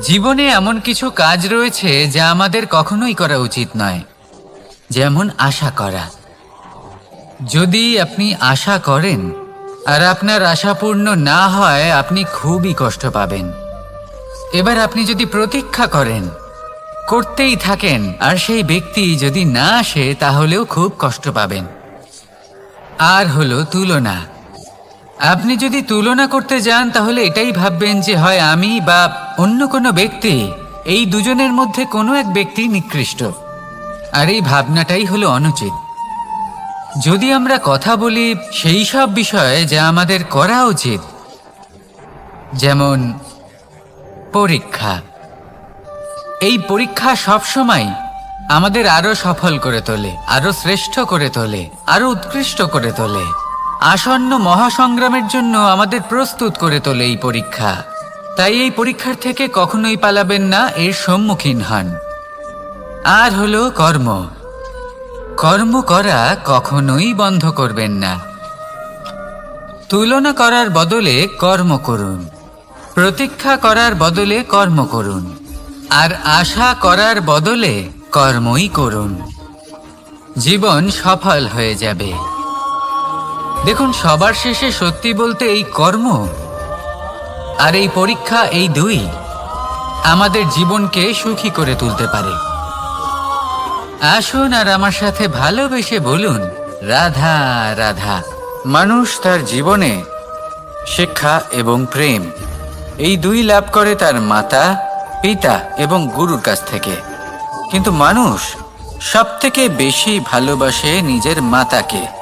জীবনে এমন কিছু কাজ রয়েছে যা আমাদের কখনোই করা উচিত নয়। যেমন আশা করা। যদি আপনি আশা করেন আর আপনার আশা পূর্ণ না হয়, আপনি খুবই কষ্ট পাবেন। এবার আপনি যদি প্রতীক্ষা করেন, করতেই থাকেন, আর সেই ব্যক্তি যদি না আসে, তাহলেও খুব কষ্ট পাবেন। আর হলো তুলনা। আপনি যদি তুলনা করতে যান, তাহলে এটাই ভাববেন যে, হয় আমি বা অন্য কোনো ব্যক্তি এই দুজনের মধ্যে কোনো এক ব্যক্তি নিকৃষ্ট। আর এই ভাবনাটাই হলো অনুচিত। যদি আমরা কথা বলি সেই সব বিষয়ে যা আমাদের করা উচিত, যেমন পরীক্ষা। এই পরীক্ষা সবসময় আমাদের আরও সফল করে তোলে, আরও শ্রেষ্ঠ করে তোলে, আরও উৎকৃষ্ট করে তোলে। আসন্ন মহাসংগ্রামের জন্য আমাদের প্রস্তুত করে তোলে এই পরীক্ষা। তাই এই পরীক্ষার থেকে কখনোই পালাবেন না, এর সম্মুখীন হন। আর হলো কর্ম। কর্ম করা কখনোই বন্ধ করবেন না। তুলনা করার বদলে কর্ম করুন। প্রতীক্ষা করার বদলে কর্ম করুন। আর আশা করার বদলে কর্মই করুন। জীবন সফল হয়ে যাবে। দেখুন, সবার শেষে সত্যি বলতে এই কর্ম আর এই পরীক্ষা এই দুই আমাদের জীবনকে সুখী করে তুলতে পারে। আসুন আর আমার সাথে ভালোবেসে বলুন, রাধা রাধা। মানুষ তার জীবনে শিক্ষা এবং প্রেম, এই দুই লাভ করে তার মাতা, পিতা এবং গুরুর কাছ থেকে। কিন্তু মানুষ সবথেকে বেশি ভালোবাসে নিজের মাতাকে।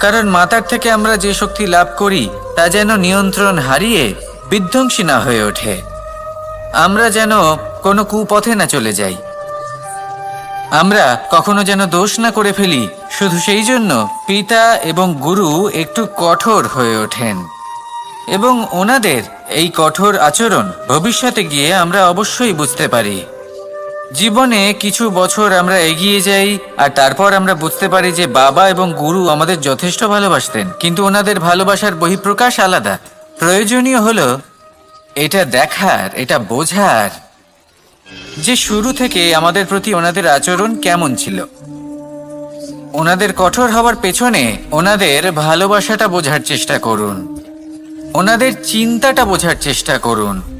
কারণ মাতার থেকে আমরা যে শক্তি লাভ করি, তা যেন নিয়ন্ত্রণ হারিয়ে বিধ্বংসী না হয়ে ওঠে। আমরা যেন কোনো কুপথে না চলে যাই। আমরা কখনো যেন দোষ না করে ফেলি, শুধু সেই জন্য পিতা এবং গুরু একটু কঠোর হয়ে ওঠেন। এবং ওনাদের এই কঠোর আচরণ ভবিষ্যতে গিয়ে আমরা অবশ্যই বুঝতে পারি। জীবনে কিছু বছর আমরা এগিয়ে যাই আর তারপর আমরা বুঝতে পারি যে বাবা এবং গুরু আমাদের যথেষ্ট ভালোবাসতেন। কিন্তু ওনাদের ভালোবাসার বহিঃপ্রকাশ আলাদা। প্রয়োজনীয় হলো এটা দেখার, এটা বোঝার যে শুরু থেকে আমাদের প্রতি ওনাদের আচরণ কেমন ছিল। ওনাদের কঠোর হওয়ার পেছনে ওনাদের ভালোবাসাটা বোঝার চেষ্টা করুন। ওনাদের চিন্তাটা বোঝার চেষ্টা করুন।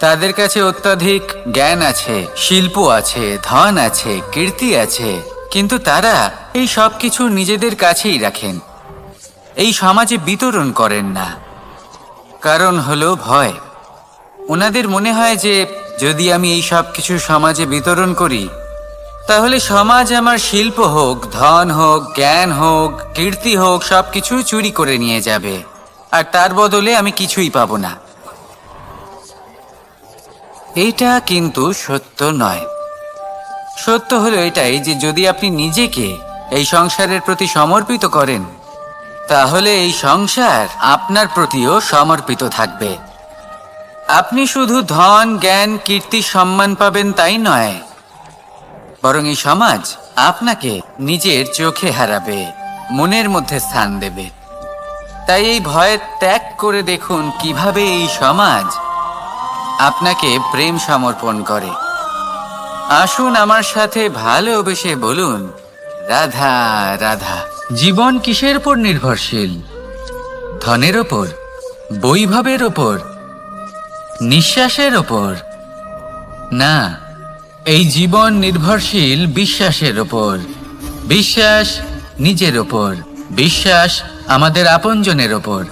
তাদের কাছে অত্যাধিক জ্ঞান আছে, শিল্প আছে, ধন আছে, কীর্তি আছে, কিন্তু তারা এই সব কিছু নিজেদের কাছেই রাখেন। এই সমাজে বিতরণ করেন না। কারণ হলো ভয়। ওনাদের মনে হয় যে, যদি আমি এই সব কিছু সমাজে বিতরণ করি, তাহলে সমাজ আমার শিল্প হোক, ধন হোক, জ্ঞান হোক, কীর্তি হোক সব কিছু চুরি করে নিয়ে যাবে। আর তার বদলে আমি কিছুই পাবো না। এইটা কিন্তু সত্য নয়। সত্য হলো এটাই যে যদি আপনি নিজেকে এই সংসারের প্রতি সমর্পিত করেন, তাহলে এই সংসার আপনার প্রতিও সমর্পিত থাকবে। আপনি শুধু ধন, জ্ঞান, কীর্তি, সম্মান পাবেন তাই নয়, বরং এই সমাজ আপনাকে নিজের চোখে হারাবে, মনের মধ্যে স্থান দেবে। তাই এই ভয়ের ত্যাগ করে দেখুন কীভাবে এই সমাজ আপনাকে প্রেম সমর্পণ করে। আসুন আমার সাথে ভালোবেসে বলুন, রাধা রাধা, জীবন কিসের উপর নির্ভরশীল? ধনের ওপর বৈভবের ওপর নিঃশ্বাসের ওপর না, এই জীবন নির্ভরশীল বিশ্বাসের ওপর বিশ্বাস নিজের ওপর বিশ্বাস আমাদের আপনজনের ওপর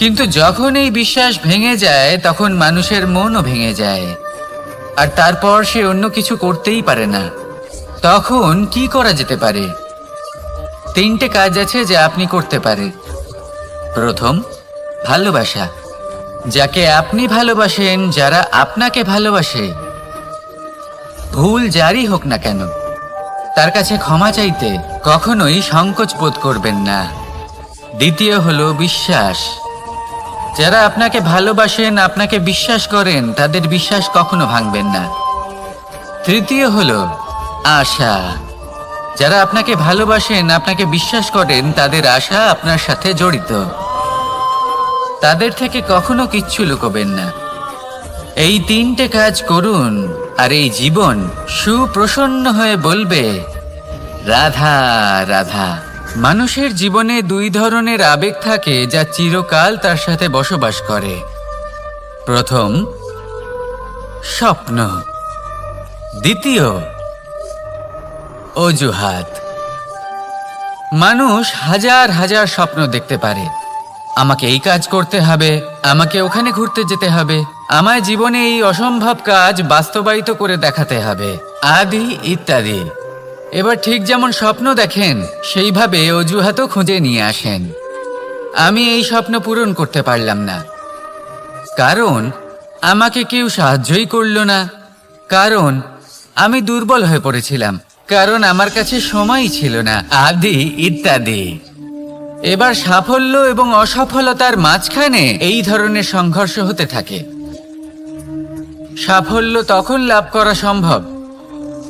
কিন্তু যখন এই বিশ্বাস ভেঙে যায়, তখন মানুষের মনও ভেঙে যায়। আর তারপর সে অন্য কিছু করতেই পারে না। তখন কি করা যেতে পারে? তিনটে কাজ আছে যা আপনি করতে পারে। প্রথম, ভালোবাসা। যাকে আপনি ভালোবাসেন, যারা আপনাকে ভালোবাসে, ভুল যারই হোক না কেন, তার কাছে ক্ষমা চাইতে কখনোই সংকোচ বোধ করবেন না। দ্বিতীয় হলো বিশ্বাস। যারা আপনাকে ভালোবাসেন, আপনাকে বিশ্বাস করেন, তাদের বিশ্বাস কখনো ভাঙবেন না। তৃতীয় হলো আশা। যারা আপনাকে ভালোবাসেন, আপনাকে বিশ্বাস করেন, তাদের আশা আপনার সাথে জড়িত। তাদের থেকে কখনো কিচ্ছু লুকোবেন না। এই তিনটে কাজ করুন, আর এই জীবন সুপ্রসন্ন হয়ে বলবে, রাধা রাধা। মানুষের জীবনে দুই ধরনের আবেগ থাকে যা চিরকাল তার সাথে বসবাস করে। প্রথম, স্বপ্ন। দ্বিতীয়, অজুহাত। মানুষ হাজার হাজার স্বপ্ন দেখতে পারে। আমাকে এই কাজ করতে হবে, আমাকে ওখানে ঘুরতে যেতে হবে, আমায় জীবনে এই অসম্ভব কাজ বাস্তবায়িত করে দেখাতে হবে, আদি ইত্যাদি। এবার ঠিক যেমন স্বপ্ন দেখেন, সেইভাবে অজুহাতও খুঁজে নিয়ে আসেন। আমি এই স্বপ্ন পূরণ করতে পারলাম না। কারণ, আমাকে কেউ সাহায্যই করল না। কারণ, আমি দুর্বল হয়ে পড়েছিলাম। কারণ আমার কাছে সময় ছিল না। আদি ইত্যাদি। এবার সাফল্য এবং অসফলতার মাঝখানে এই ধরনের সংঘর্ষ হতে থাকে। সাফল্য তখন লাভ করা সম্ভব।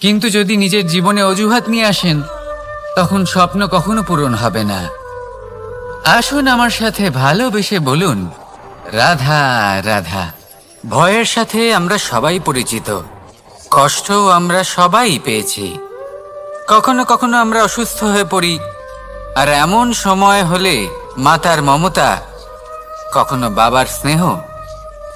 কিন্তু যদি নিজের জীবনে অজুহাত নিয়ে আসেন, তখন স্বপ্ন কখনো পূরণ হবে না। আসুন আমার সাথে ভালোবেসে বলুন, রাধা রাধা, ভয়ের সাথে আমরা সবাই পরিচিত। কষ্টও আমরা সবাই পেয়েছি। কখনো কখনো আমরা অসুস্থ হয়ে পড়ি, আর এমন সময় হলে মাতার মমতা, কখনো বাবার স্নেহ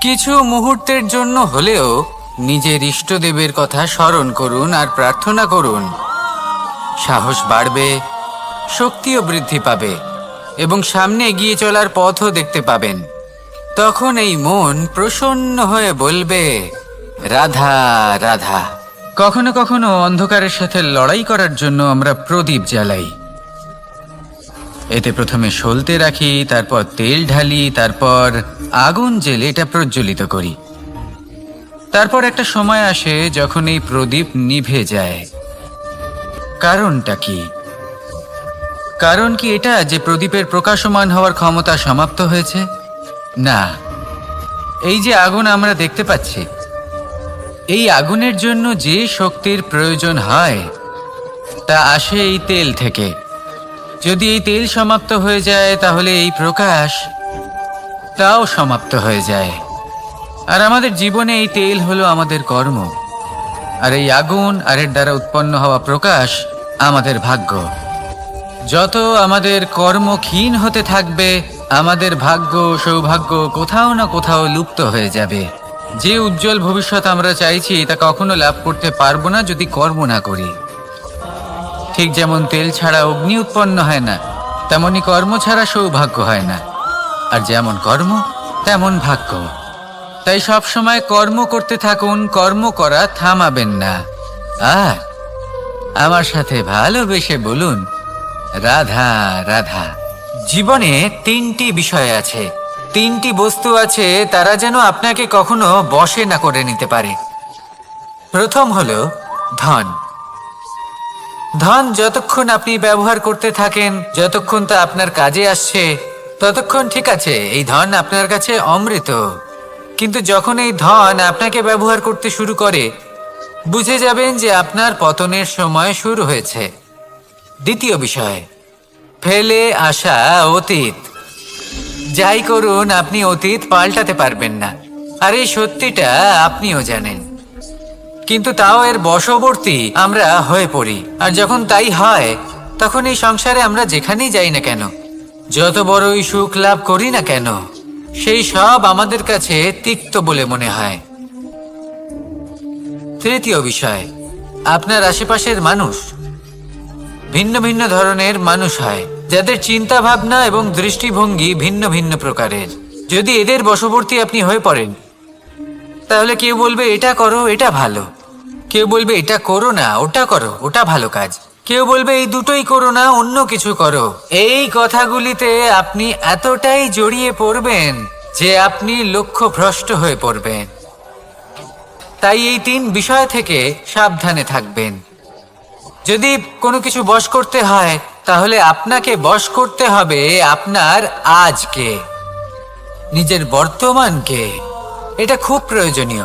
কিছু মুহূর্তের জন্য হলেও নিজের ইষ্টদেবের কথা স্মরণ করুন আর প্রার্থনা করুন। সাহস বাড়বে, শক্তিও বৃদ্ধি পাবে এবং সামনে এগিয়ে চলার পথও দেখতে পাবেন। তখন এই মন প্রসন্ন হয়ে বলবে, রাধা রাধা, কখনো কখনো অন্ধকারের সাথে লড়াই করার জন্য আমরা প্রদীপ জ্বালাই। এতে প্রথমে সলতে রাখি, তারপর তেল ঢালি, তারপর আগুন জেলে এটা প্রজ্বলিত করি। তারপর একটা সময় আসে যখন এই প্রদীপ নিভে যায়। কারণটা কি? কারণ কি এটা যে প্রদীপের প্রকাশমান হওয়ার ক্ষমতা সমাপ্ত হয়েছে? না। এই যে আগুন আমরা দেখতে পাচ্ছি, এই আগুনের জন্য যে শক্তির প্রয়োজন হয়, তা আসে এই তেল থেকে। যদি এই তেল সমাপ্ত হয়ে যায়, তাহলে এই প্রকাশ তাও সমাপ্ত হয়ে যায়। আর আমাদের জীবনে এই তেল হলো আমাদের কর্ম। আর এই আগুন আর এর দ্বারা উৎপন্ন হওয়া প্রকাশ আমাদের ভাগ্য। যত আমাদের কর্ম ক্ষীণ হতে থাকবে, আমাদের ভাগ্য সৌভাগ্য কোথাও না কোথাও লুপ্ত হয়ে যাবে। যে উজ্জ্বল ভবিষ্যৎ আমরা চাইছি, তা কখনো লাভ করতে পারব না যদি কর্ম না করি। ঠিক যেমন তেল ছাড়া অগ্নি উৎপন্ন হয় না, তেমনি কর্ম ছাড়া সৌভাগ্য হয় না। আর যেমন কর্ম, তেমন ভাগ্য। তাই সব সময় কর্ম করতে থাকুন, কর্ম করা থামাবেন না। আর আমার সাথে ভালোবেসে বলুন, রাধা রাধা। জীবনে তিনটি বিষয় আছে। তিনটি বস্তু আছে, তারা যেন আপনাকে কখনো বশে না করে নিতে পারে। প্রথম হলো ধন। ধন যতক্ষণ আপনি ব্যবহার করতে থাকেন, যতক্ষণ তা আপনার কাজে আসছে ততক্ষণ ঠিক আছে, এই ধন আপনার কাছে অমৃত। কিন্তু যখন এই ধন আপনাকে ব্যবহার করতে শুরু করে, বুঝে যাবেন যে আপনার পতনের সময় শুরু হয়েছে। দ্বিতীয় বিষয়, ফেলে আসা অতীত। যাই করুন, আপনি অতীত পাল্টাতে পারবেন না। আর এই সত্যিটা আপনিও জানেন। কিন্তু তাও এর বশবর্তী আমরা হয়ে পড়ি। আর যখন তাই হয়, তখন এই সংসারে আমরা যেখানেই যাই না কেন যত বড়ই সুখ লাভ করি না কেন, সেই সব আমাদের কাছে তিক্ত বলে মনে হয়। তৃতীয় বিষয়, আপনার আশেপাশের মানুষ। ভিন্ন ভিন্ন ধরনের মানুষ হয়, যাদের চিন্তা ভাবনা এবং দৃষ্টিভঙ্গি ভিন্ন ভিন্ন প্রকারের। যদি এদের বশবর্তী আপনি হয়ে পড়েন, তাহলে কেউ বলবে, এটা করো, এটা ভালো। কেউ বলবে, এটা করো না, ওটা করো, ওটা ভালো কাজ। কেউ বলবে, এই দুটোই করো না, অন্য কিছু করো। এই কথাগুলিতে আপনি এতটাই জড়িয়ে পড়বেন যে আপনি লক্ষ্য ভ্রষ্ট হয়ে পড়বেন। তাই এই তিন বিষয় থেকে সাবধানে থাকবেন। যদি কোনো কিছু বশ করতে হয়, তাহলে আপনাকে বশ করতে হবে আপনার আজকে, নিজের বর্তমানকে। এটা খুব প্রয়োজনীয়।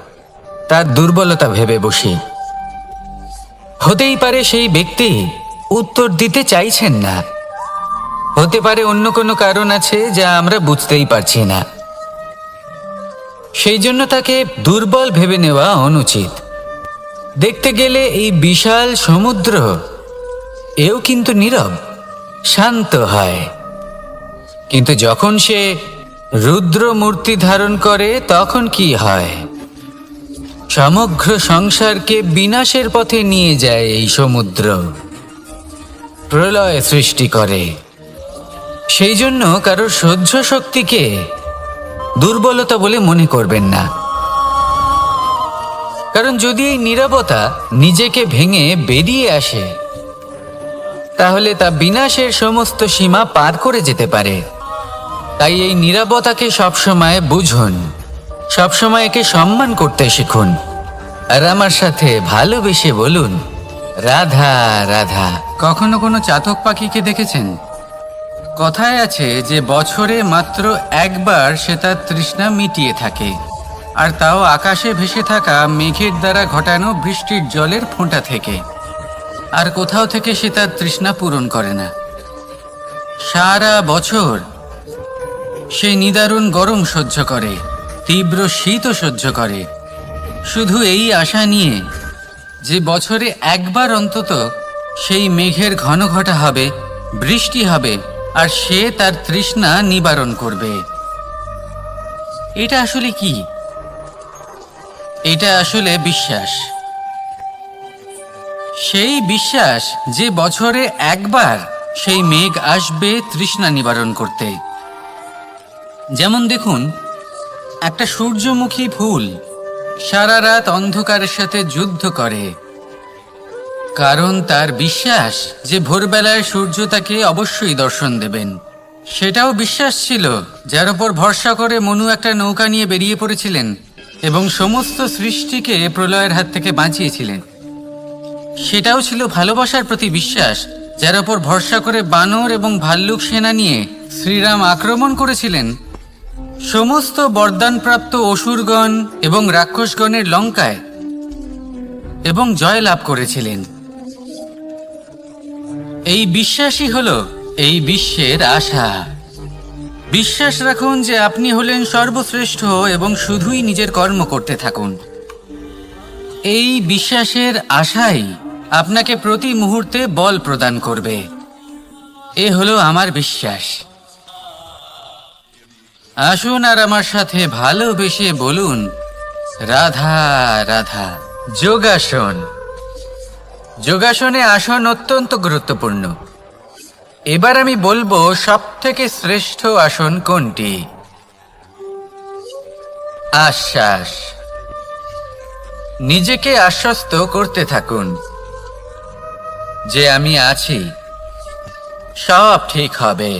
তার দুর্বলতা ভেবে বসি। হতেই পারে সেই ব্যক্তি উত্তর দিতে চাইছেন না। হতে পারে অন্য কোনো কারণ আছে যা আমরা বুঝতেই পারছি না। সেই জন্য তাকে দুর্বল ভেবে নেওয়া অনুচিত। দেখতে গেলে এই বিশাল সমুদ্র, এও কিন্তু নীরব, শান্ত হয়। কিন্তু যখন সে রুদ্র মূর্তি ধারণ করে, তখন কি হয়? সমগ্র সংসারকে বিনাশের পথে নিয়ে যায় এই সমুদ্র। প্রলয় সৃষ্টি করে। সেই জন্য কারোর সহ্য শক্তিকে দুর্বলতা বলে মনে করবেন না। কারণ যদি এই নীরবতা নিজেকে ভেঙে বেরিয়ে আসে, তাহলে তা বিনাশের সমস্ত সীমা পার করে যেতে পারে। তাই এই নীরবতাকে সবসময় বুঝুন। সবসময় একে সম্মান করতে শিখুন। আর আমার সাথে ভালোবেসে বলুন, রাধা রাধা। কখনো কোনো চাতক পাখিকে দেখেছেন? কথায় আছে যে বছরে মাত্র একবার সে তার তৃষ্ণা মিটিয়ে থাকে, আর তাও আকাশে ভেসে থাকা মেঘের দ্বারা ঘটানো বৃষ্টির জলের ফোঁটা থেকে, আর কোথাও থেকে সে তার তৃষ্ণা পূরণ করে না। সারা বছর সে নিদারুণ গরম সহ্য করে তীব্র শীতও সহ্য করে। শুধু এই আশা নিয়ে যে বছরে একবার অন্তত সেই মেঘের ঘন ঘটা হবে, বৃষ্টি হবে, আর সে তার তৃষ্ণা নিবারণ করবে। এটা আসলে কি? এটা আসলে বিশ্বাস। সেই বিশ্বাস যে বছরে একবার সেই মেঘ আসবে তৃষ্ণা নিবারণ করতে। যেমন দেখুন একটা সূর্যমুখী ফুল সারা রাত অন্ধকারের সাথে যুদ্ধ করে। কারণ তার বিশ্বাস যে ভোরবেলায় সূর্য তাকে অবশ্যই দর্শন দেবেন। সেটাও বিশ্বাস ছিল, যার উপর ভরসা করে মনু একটা নৌকা নিয়ে বেরিয়ে পড়েছিলেন এবং সমস্ত সৃষ্টিকে প্রলয়ের হাত থেকে বাঁচিয়েছিলেন। সেটাও ছিল ভালোবাসার প্রতি বিশ্বাস, যার উপর ভরসা করে বানর এবং ভাল্লুক সেনা নিয়ে শ্রীরাম আক্রমণ করেছিলেন সমস্ত বরদানপ্রাপ্ত অসুরগণ এবং রাক্ষসগণের লঙ্কায় এবং জয় লাভ করেছিলেন। এই বিশ্বাসই হল এই বিশ্বের আশা। বিশ্বাস রাখুন যে আপনি হলেন সর্বশ্রেষ্ঠ এবং শুধুই নিজের কর্ম করতে থাকুন। এই বিশ্বাসের আশাই আপনাকে প্রতি মুহূর্তে বল প্রদান করবে। এ হলো আমার বিশ্বাস। আসুন আর আমার সাথে ভালোবেসে বলুন। রাধা রাধা, যোগাসন। যোগাসনে আসন অত্যন্ত গুরুত্বপূর্ণ। এবার আমি বলব সব থেকে শ্রেষ্ঠ আসন কোনটি? আশ্বাস। নিজেকে আশ্বস্ত করতে থাকুন। যে আমি আছি, সব ঠিক হবে।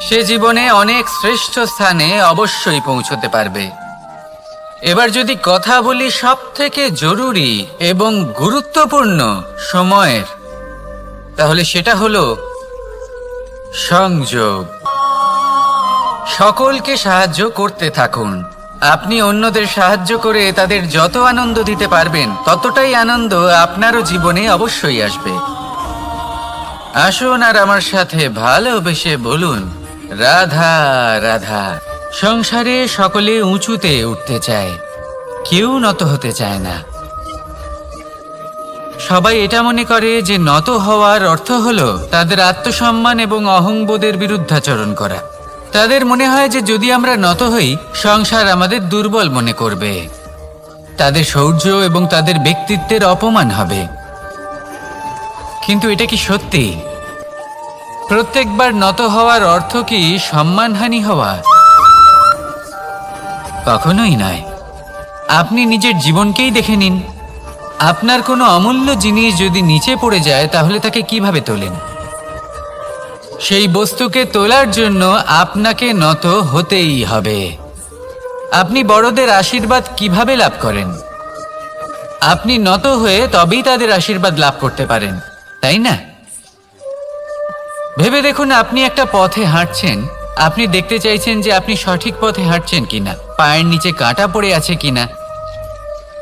সে জীবনে অনেক শ্রেষ্ঠ স্থানে অবশ্যই পৌঁছতে পারবে। এবার যদি কথা বলি সব থেকে জরুরি এবং গুরুত্বপূর্ণ সময়ের, তাহলে সেটা হলো সংযোগ। সকলকে সাহায্য করতে থাকুন। আপনি অন্যদের সাহায্য করে তাদের যত আনন্দ দিতে পারবেন, ততটাই আনন্দ আপনারও জীবনে অবশ্যই আসবে। আসুন আর আমার সাথে ভালোবেসে বলুন। রাধা রাধা, সংসারে সকলে উঁচুতে উঠতে চায়, কেউ নত হতে চায় না। সবাই এটা মনে করে যে নত হওয়ার অর্থ হলো তাদের আত্মসম্মান এবং অহংবোধের বিরুদ্ধাচরণ করা। তাদের মনে হয় যে যদি আমরা নত হই, সংসার আমাদের দুর্বল মনে করবে। তাদের শৌর্য এবং তাদের ব্যক্তিত্বের অপমান হবে। কিন্তু এটা কি সত্যি? প্রত্যেকবার নত হওয়ার অর্থ কি সম্মানহানি হওয়া? কখনোই নয় আপনি নিজের জীবনকেই দেখে নিন। আপনার কোনো অমূল্য জিনিস যদি নিচে পড়ে যায়, তাহলে তাকে কীভাবে তোলেন? সেই বস্তুকে তোলার জন্য আপনাকে নত হতেই হবে। আপনি বড়দের আশীর্বাদ কীভাবে লাভ করেন? আপনি নত হয়ে তবেই তাদের আশীর্বাদ লাভ করতে পারেন, তাই না? ভেবে দেখুন, আপনি একটা পথে হাঁটছেন। আপনি দেখতে চাইছেন যে আপনি সঠিক পথে হাঁটছেন কিনা, পায়ের নিচে কাঁটা পড়ে আছে কিনা।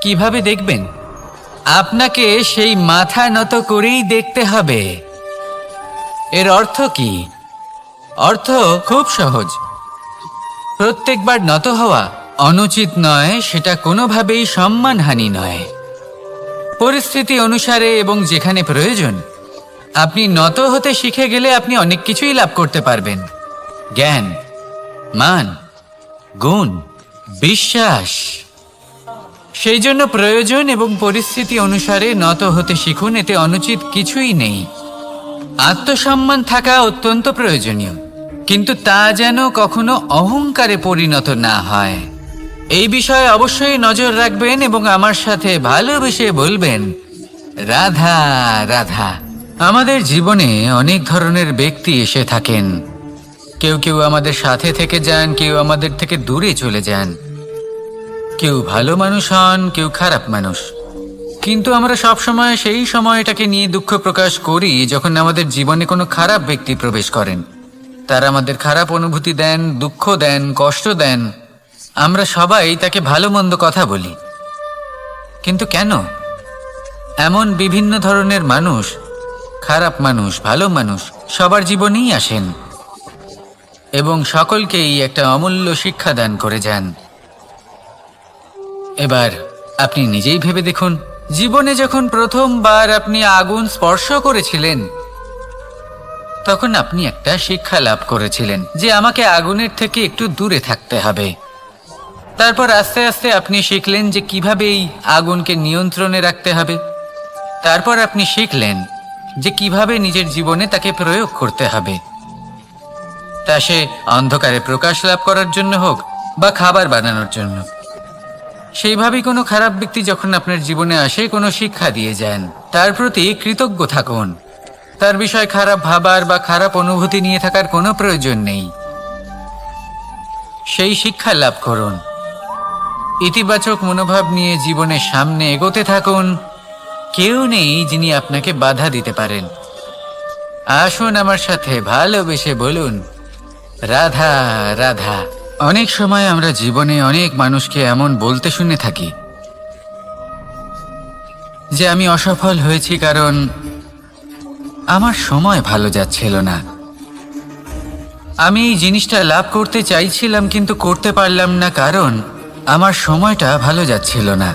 কীভাবে দেখবেন? আপনাকে সেই মাথা নত করেই দেখতে হবে। এর অর্থ কি? অর্থ খুব সহজ। প্রত্যেকবার নত হওয়া অনুচিত নয়, সেটা কোনোভাবেই সম্মানহানি নয়। পরিস্থিতি অনুসারে এবং যেখানে প্রয়োজন আপনি নত হতে শিখে গেলে আপনি অনেক কিছুই লাভ করতে পারবেন। জ্ঞান, মান, গুণ, বিশ্বাস। সেই জন্য প্রয়োজন এবং পরিস্থিতি অনুসারে নত হতে শিখুন, এতে অনুচিত কিছুই নেই। আত্মসম্মান থাকা অত্যন্ত প্রয়োজনীয়, কিন্তু তা যেন কখনো অহংকারে পরিণত না হয়। এই বিষয়ে অবশ্যই নজর রাখবেন এবং আমার সাথে ভালোবেসে বলবেন। রাধা রাধা। আমাদের জীবনে অনেক ধরনের ব্যক্তি এসে থাকেন। কেউ কেউ আমাদের সাথে থেকে যান, কেউ আমাদের থেকে দূরে চলে যান। কেউ ভালো মানুষ হন, কেউ খারাপ মানুষ। কিন্তু আমরা সব সময় সেই সময়টাকে নিয়ে দুঃখ প্রকাশ করি যখন আমাদের জীবনে কোনো খারাপ ব্যক্তি প্রবেশ করেন। তারা আমাদের খারাপ অনুভূতি দেন, দুঃখ দেন, কষ্ট দেন। আমরা সবাই তাকে ভালো মন্দ কথা বলি। কিন্তু কেন? এমন বিভিন্ন ধরনের মানুষ খারাপ মানুষ, ভালো মানুষ, সবার জীবনেই আসেন এবং সকলকেই একটা অমূল্য শিক্ষা দান করে যান। এবার আপনি নিজেই ভেবে দেখুন, জীবনে যখন প্রথমবার আপনি আগুন স্পর্শ করেছিলেন, তখন আপনি একটা শিক্ষা লাভ করেছিলেন যে আমাকে আগুনের থেকে একটু দূরে থাকতে হবে। তারপর আস্তে আস্তে আপনি শিখলেন যে কীভাবে এই আগুনকে নিয়ন্ত্রণে রাখতে হবে। তারপর আপনি শিখলেন যে কীভাবে নিজের জীবনে তাকে প্রয়োগ করতে হবে। তা সে অন্ধকারে প্রকাশ লাভ করার জন্য হোক বা খাবার বানানোর জন্য। সেইভাবেই কোনো খারাপ ব্যক্তি যখন আপনার জীবনে আসে, কোনো শিক্ষা দিয়ে যান, তার প্রতি কৃতজ্ঞ থাকুন। তার বিষয় খারাপ ভাবার বা খারাপ অনুভূতি নিয়ে থাকার কোনো প্রয়োজন নেই। সেই শিক্ষা লাভ করুন। ইতিবাচক মনোভাব নিয়ে জীবনের সামনে এগোতে থাকুন। কেউ নেই যিনি আপনাকে বাধা দিতে পারেন। আসুন আমার সাথে ভালোবেসে বলুন, রাধা রাধা, অনেক সময় আমরা জীবনে অনেক মানুষকে এমন বলতে শুনে থাকি যে আমি অসফল হয়েছি কারণ আমার সময় ভালো যাচ্ছিল না। আমি এই জিনিসটা লাভ করতে চাইছিলাম কিন্তু করতে পারলাম না কারণ আমার সময়টা ভালো যাচ্ছিল না।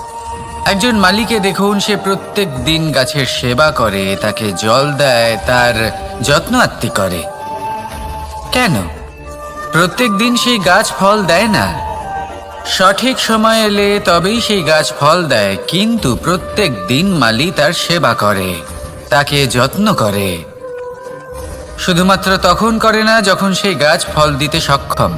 একজন মালিকে দেখুন, সে প্রত্যেক দিন গাছের সেবা করে, তাকে জল দেয়, তার যত্ন আত্মি করে। কেন? প্রত্যেক দিন সেই গাছ ফল দেয় না। সঠিক সময় এলে তবেই সেই গাছ ফল দেয়, কিন্তু প্রত্যেক দিন মালি তার সেবা করে, তাকে যত্ন করে। শুধুমাত্র তখন করে না, যখন সেই গাছ ফল দিতে সক্ষম।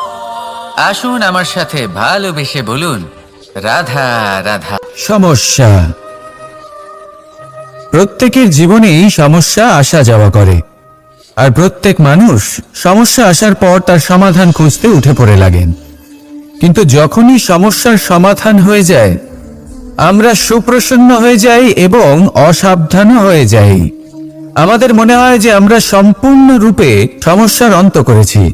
আসুন আমার সাথে ভালোবেসে বলুন, রাধা রাধা। সমস্যা। প্রত্যেকের জীবনেই সমস্যা আসা যাওয়া করে। আর প্রত্যেক মানুষ সমস্যা আসার পর তার সমাধান খুঁজতে উঠে পড়ে লাগেন। কিন্তু যখনই সমস্যার সমাধান হয়ে যায়, আমরা সুপ্রসন্ন হয়ে যাই এবং অসাবধান হয়ে যাই। আমাদের মনে হয় যে আমরা সম্পূর্ণরূপে সমস্যার অন্ত করেছি।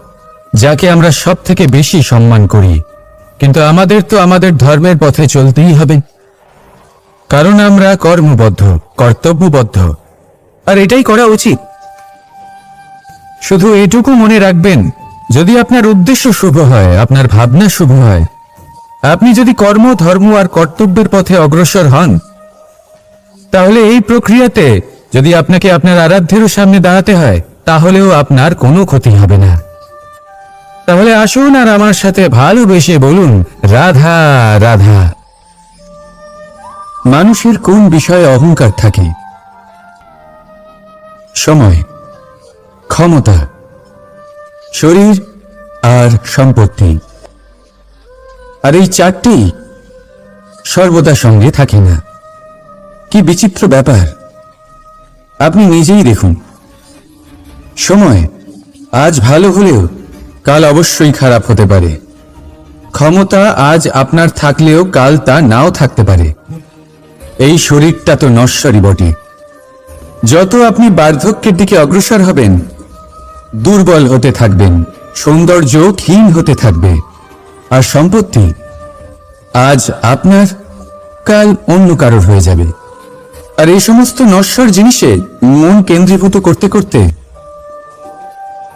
যাকে আমরা সব থেকে বেশি সম্মান করি। কিন্তু আমাদের তো আমাদের ধর্মের পথে চলতেই হবে। কারণ আমরা কর্মবদ্ধ, কর্তব্যবদ্ধ। আর এটাই করা উচিত। শুধু এটুকু মনে রাখবেন, যদি আপনার উদ্দেশ্য শুভ হয়, আপনার ভাবনা শুভ হয়, আপনি যদি কর্ম, ধর্ম আর কর্তব্যের পথে অগ্রসর হন, তাহলে এই প্রক্রিয়াতে যদি আপনাকে আপনার আরাধ্যেরও সামনে দাঁড়াতে হয়, তাহলেও আপনার কোনো ক্ষতি হবে না। তাহলে আসুন আর আমার সাথে ভালোবেসে বলুন, রাধা রাধা। মানুষের কোন বিষয়ে অহংকার থাকে? সময়, ক্ষমতা, শরীর আর সম্পত্তি। আর এই চারটি সর্বদা সঙ্গে থাকে না। কি বিচিত্র ব্যাপার। আপনি নিজেই দেখুন। সময়, আজ ভালো হলেও কাল অবশ্যই খারাপ হতে পারে। ক্ষমতা আজ আপনার থাকলেও কাল তা নাও থাকতে পারে। এই শরীরটা তো নশ্বরই বটে। যত আপনি বার্ধক্যের দিকে অগ্রসর হবেন, দুর্বল হতে থাকবেন সৌন্দর্য ক্ষীণ হতে থাকবে। আর সম্পত্তি আজ আপনার, কাল অন্য কারোর হয়ে যাবে। আর এই সমস্ত নশ্বর জিনিসে মন কেন্দ্রীভূত করতে করতে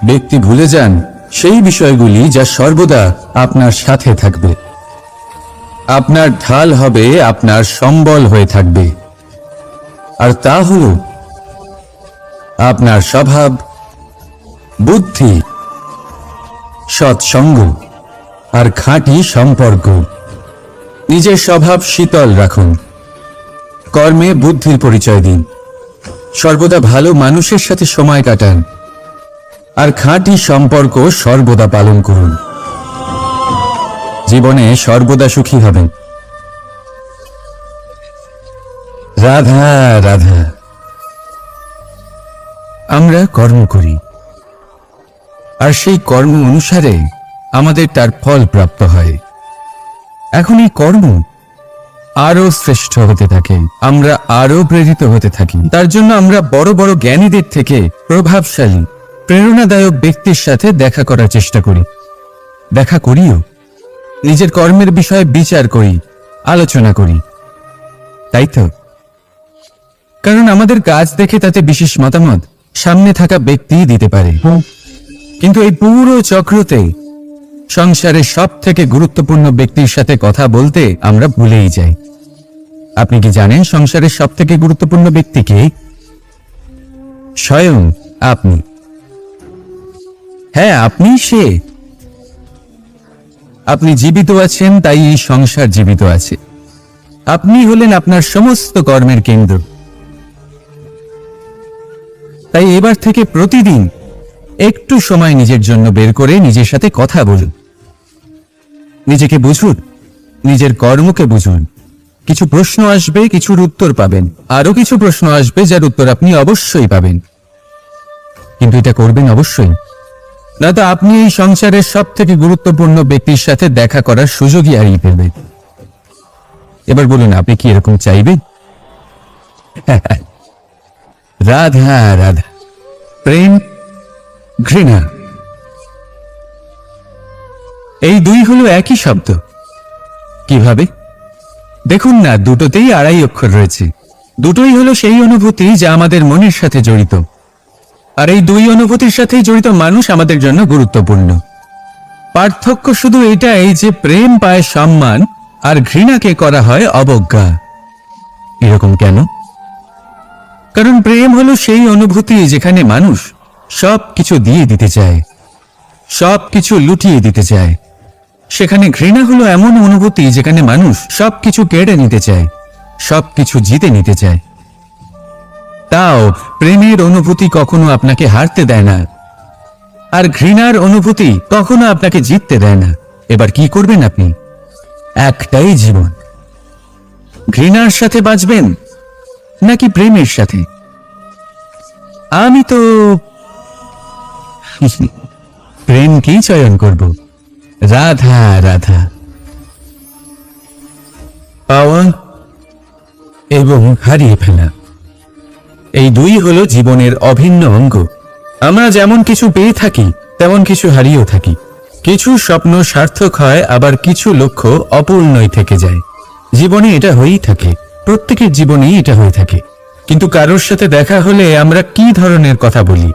ব্যক্তি ভুলে যান সেই বিষয়গুলি যা সর্বদা আপনার সাথে থাকবে। আপনার ঢাল হবে, আপনার সম্বল হয়ে থাকবে। আর তা হল, আপনার স্বভাব, বুদ্ধি, সৎসঙ্গ, আর খাঁটি সম্পর্ক। নিজের স্বভাব শীতল রাখুন। কর্মে বুদ্ধির পরিচয় দিন। সর্বদা ভালো মানুষের সাথে সময় কাটান। আর খাঁটি সম্পর্ক সর্বদা পালন করুন। জীবনে সর্বদা সুখী হবেন। রাধা রাধা। আমরা কর্ম করি। আর সেই কর্ম অনুসারে আমাদের তার ফল প্রাপ্ত হয়। এখন এই কর্ম আরও শ্রেষ্ঠ হতে থাকে। আমরা আরও প্রেরিত হতে থাকি। তার জন্য আমরা বড় বড় জ্ঞানীদের থেকে প্রভাবশালী। প্রেরণাদায়ক ব্যক্তির সাথে দেখা করার চেষ্টা করি। দেখা করিও। নিজের কর্মের বিষয়ে বিচার করি, আলোচনা করি। তাই তো? কারণ আমাদের কাজ দেখে তাতে বিশেষ মতামত সামনে থাকা ব্যক্তি দিতে পারে। কিন্তু এই পুরো চক্রতে সংসারের সব থেকে গুরুত্বপূর্ণ ব্যক্তির সাথে কথা বলতে আমরা ভুলেই যাই। আপনি কি জানেন সংসারের সব থেকে গুরুত্বপূর্ণ ব্যক্তি কে? স্বয়ং আপনি। হ্যাঁ আপনি সে। আপনি জীবিত আছেন, তাই এই সংসার জীবিত আছে। আপনি হলেন আপনার সমস্ত কর্মের কেন্দ্র। তাই এবার থেকে প্রতিদিন একটু সময় নিজের জন্য বের করে নিজের সাথে কথা বলুন। নিজেকে বুঝুন, নিজের কর্মকে বুঝুন। কিছু প্রশ্ন আসবে, কিছুর উত্তর পাবেন। আরও কিছু প্রশ্ন আসবে, যার উত্তর আপনি অবশ্যই পাবেন। কিন্তু এটা করবেন অবশ্যই। না তো আপনি এই সংসারের সব থেকে গুরুত্বপূর্ণ ব্যক্তির সাথে দেখা করার সুযোগই হারিয়ে ফেলবেন এবার বলুন, আপনি কি এরকম চাইবেন? রাধা রাধা। প্রেম, ঘৃণা। এই দুই হলো একই শব্দ। কীভাবে? দেখুন না, দুটোতেই আড়াই অক্ষর রয়েছে। দুটোই হলো সেই অনুভূতি যা আমাদের মনের সাথে জড়িত। আর এই দুই অনুভূতির সাথেই জড়িত মানুষ আমাদের জন্য গুরুত্বপূর্ণ। পার্থক্য শুধু এটাই যে প্রেম পায় সম্মান আর ঘৃণাকে করা হয় অবজ্ঞা। এরকম কেন? কারণ প্রেম হলো সেই অনুভূতি যেখানে মানুষ সব কিছু দিয়ে দিতে চায় সব কিছু লুটিয়ে দিতে চায়। সেখানে ঘৃণা হলো এমন অনুভূতি যেখানে মানুষ সব কিছু কেড়ে নিতে চায় সব কিছু জিতে নিতে চায়। তাও প্রেমের অনুভূতি কখনো আপনাকে হারতে দেয় না। আর ঘৃণার অনুভূতি কখনো আপনাকে জিততে দেয় না। এবার কি করবেন আপনি? একটাই জীবন। ঘৃণার সাথে বাঁচবেন নাকি প্রেমের সাথে? আমি তো প্রেমকেই চয়ন করব। রাধা রাধা। পাওয়া এবং হারিয়ে ফেলা। এই দুই হলো জীবনের অভিন্ন অঙ্গ। আমরা যেমন কিছু পেয়ে থাকি, তেমন কিছু হারিয়েও থাকি। কিছু স্বপ্ন সার্থক হয়, আবার কিছু লক্ষ্য অপূর্ণই থেকে যায়। জীবনে এটা হয়েই থাকে, প্রত্যেকের জীবনেই এটা হয়ে থাকে। কিন্তু কারোর সাথে দেখা হলে আমরা কি ধরনের কথা বলি?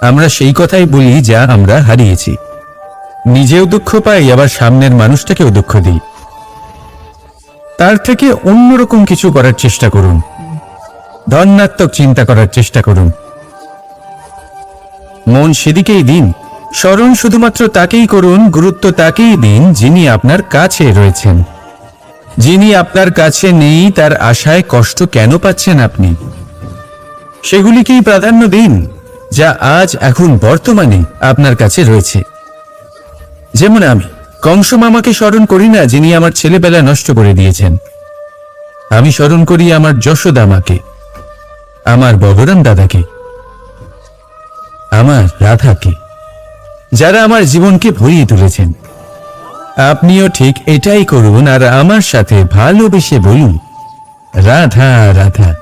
আমরা সেই কথাই বলি যা আমরা হারিয়েছি। নিজেও দুঃখ পাই, আবার সামনের মানুষটাকেও দুঃখ দিই। তার থেকে অন্যরকম কিছু করার চেষ্টা করুন। ধন্যাত্মক চিন্তা করার চেষ্টা করুন। মন সেদিকেই দিন। স্মরণ শুধুমাত্র তাকেই করুন, গুরুত্ব তাকেই দিন, যিনি আপনার কাছে রয়েছেন। যিনি আপনার কাছে নেই, তার আশায় কষ্ট কেন পাচ্ছেন আপনি? সেগুলিকেই প্রাধান্য দিন, যা আজ এখন বর্তমানে আপনার কাছে রয়েছে। যেমন আমি কংস মামাকে স্মরণ করি না যিনি আমার ছেলেবেলা নষ্ট করে দিয়েছেন। আমি স্মরণ করি আমার যশোদা মাকে আমার বগরাম দাদাকে, আমার রাধাকে, যারা আমার জীবনকে ভরিয়ে তুলেছেন। আপনিও ঠিক এটাই করুন আর আমার সাথে ভালোবেসে বলুন, রাধা রাধা।